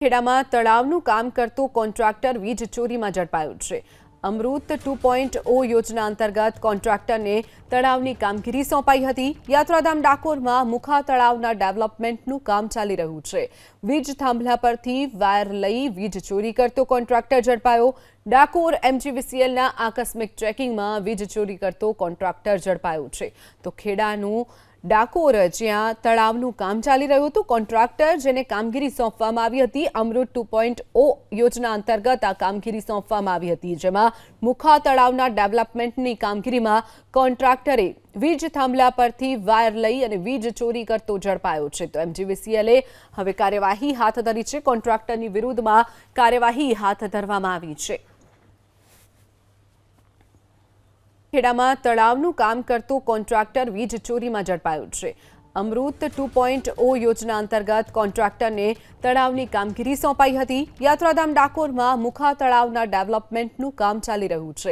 ખેડામાં તળાવનું કામ કરતો કોન્ટ્રાક્ટર વીજ ચોરીમાં ઝડપાયો છે. અમૃત ટુ પોઈન્ટ ઓ યોજના અંતર્ગત કોન્ટ્રાક્ટરને તળાવની કામગીરી સોંપાઈ હતી. યાત્રાધામ ડાકોરમાં મુખા તળાવના ડેવલપમેન્ટનું કામ ચાલી રહ્યું છે. વીજ થાંભલા પરથી વાયર લઈ વીજ ચોરી કરતો કોન્ટ્રાક્ટર ઝડપાયો. ડાકોર એમજીવીસીએલના આકસ્મિક ચેકિંગમાં વીજ ચોરી કરતો કોન્ટ્રાક્ટર ઝડપાયો છે. તો ખેડાનું ડાકોર જ્યાં તળાવનું કામ ચાલી રહ્યું હતું, કોન્ટ્રાક્ટર જેને કામગીરી સોંપવામાં આવી હતી, અમૃત ટુ પોઈન્ટ ઓ યોજના અંતર્ગત આ કામગીરી સોંપવામાં આવી હતી, જેમાં મુખા તળાવના ડેવલપમેન્ટની કામગીરીમાં કોન્ટ્રાક્ટરે વીજ થાંભલા પરથી વાયર લઈ અને વીજ ચોરી કરતો ઝડપાયો છે. તો એમજીવીસીએલે હવે કાર્યવાહી હાથ ધરી છે. કોન્ટ્રાક્ટરની વિરુદ્ધમાં કાર્યવાહી હાથ ધરવામાં આવી છે. ખેડામાં તળાવનું કામ કરતો કોન્ટ્રાક્ટર વીજ ચોરીમાં ઝડપાયો છે. અમૃત ટુ પોઈન્ટ ઓ યોજના અંતર્ગત કોન્ટ્રાક્ટરને તળાવની કામગીરી સોંપાઈ હતી. યાત્રાધામ ડાકોરમાં મુખા તળાવના ડેવલપમેન્ટનું કામ ચાલી રહ્યું છે.